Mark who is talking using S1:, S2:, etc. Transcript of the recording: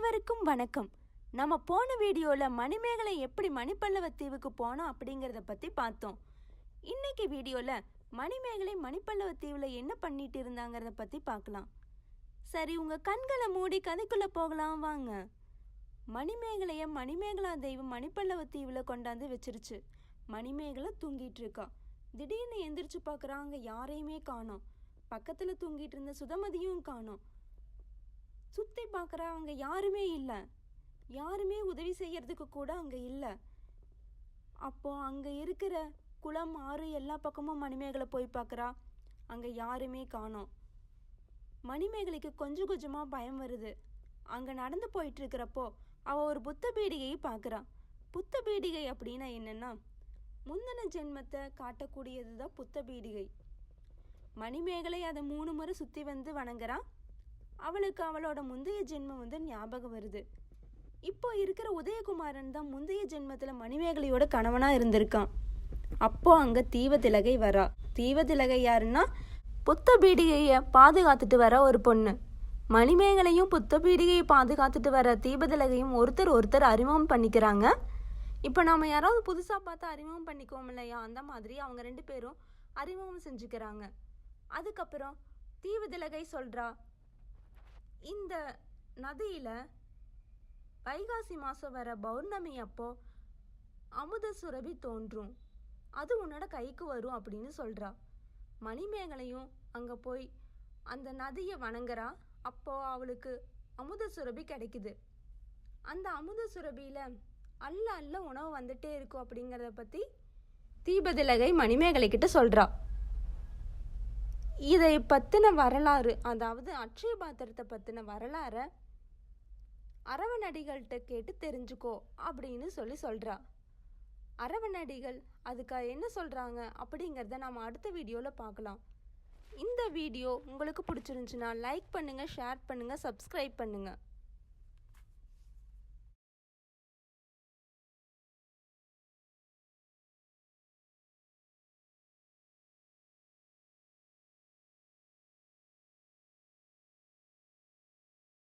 S1: அனைவருக்கும் வணக்கம். நம்ம போன வீடியோவில் மணிமேகலை எப்படி மணிப்பல்லவ தீவுக்கு போனோம் அப்படிங்கிறத பற்றி பார்த்தோம். இன்னைக்கு வீடியோவில் மணிமேகலை மணிப்பல்லவ தீவில் என்ன பண்ணிட்டு இருந்தாங்கிறத பற்றி பார்க்கலாம். சரி உங்கள் கண்களை மூடி கதைக்குள்ளே போகலாம் வாங்க. மணிமேகலையை மணிமேகலா தெய்வம் மணிப்பல்லவ தீவில் கொண்டாந்து வச்சிருச்சு. மணிமேகலை தூங்கிட்டு இருக்கா. திடீர்னு எந்திரிச்சு பார்க்குறாங்க யாரையுமே காணோம். பக்கத்தில் தூங்கிட்டு இருந்த சுதமதியும் காணோம். சுற்றி பார்க்குற அங்கே யாருமே இல்லை. யாருமே உதவி செய்கிறதுக்கு கூட அங்கே இல்லை. அப்போ அங்கே இருக்கிற குளம் ஆறு எல்லா பக்கமும் மணிமேகலை போய் பார்க்குறா அங்கே யாருமே காணோம். மணிமேகலைக்கு கொஞ்சம் கொஞ்சமாக பயம் வருது. அங்கே நடந்து போயிட்டுருக்கிறப்போ அவள் ஒரு புத்த பீடிகையை பார்க்குறான் புத்த பீடிகை அப்படின்னா என்னென்னா முந்தின ஜென்மத்தை காட்டக்கூடியது தான் புத்த பீடிகை. மணிமேகலை அதை மூணு முறை சுற்றி வந்து வணங்குறான் அவளுக்கு அவளோட முந்தைய ஜென்மம் வந்து ஞாபகம் வருது. இப்போ இருக்கிற உதயகுமாரன் தான் முந்தைய ஜென்மத்தில் மணிமேகலையோட கணவனாக இருந்திருக்கான். அப்போ அங்கே தீவதிலகை வரா. தீவதிலகை யாருன்னா புத்த பீடிகையை பாதுகாத்துட்டு வர ஒரு பொண்ணு. மணிமேகலையும் புத்த பீடிகையை பாதுகாத்துட்டு வர தீபதிலகையும் ஒருத்தர் ஒருத்தர் அறிமுகம் பண்ணிக்கிறாங்க. இப்போ நம்ம யாராவது புதுசாக பார்த்து அறிமுகம் பண்ணிக்குவோம் இல்லையா? அந்த மாதிரி அவங்க ரெண்டு பேரும் அறிமுகம் செஞ்சுக்கிறாங்க. அதுக்கப்புறம் தீவதிலகை சொல்கிறா இந்த நதியில் வைகாசி மாதம் வர பௌர்ணமி அப்போ அமுத சுரபி தோன்றும். அது உன்னோட கைக்கு வரும் அப்படின்னு சொல்கிறா மணிமேகலையும் அங்கே போய் அந்த நதியை வணங்குறா. அப்போ அவளுக்கு அமுத சுரபி கிடைக்குது. அந்த அமுத சுரபியில் அல்ல அல்ல உணவு வந்துட்டே இருக்கும் அப்படிங்கிறத பற்றி தீபதிலகை மணிமேகலை கிட்ட சொல்கிறா இதை பற்றின வரலாறு அதாவது அட்சய பாத்திரத்தை பற்றின வரலாறை அரவணடிகள்கிட்ட கேட்டு தெரிஞ்சுக்கோ அப்படின்னு சொல்லி சொல்கிறா அரவணடிகள் அதுக்கு என்ன சொல்கிறாங்க அப்படிங்கிறத நம்ம அடுத்த வீடியோவில் பார்க்கலாம். இந்த வீடியோ உங்களுக்கு பிடிச்சிருந்துச்சுன்னா லைக் பண்ணுங்கள் ஷேர் பண்ணுங்கள் சப்ஸ்கிரைப் பண்ணுங்கள்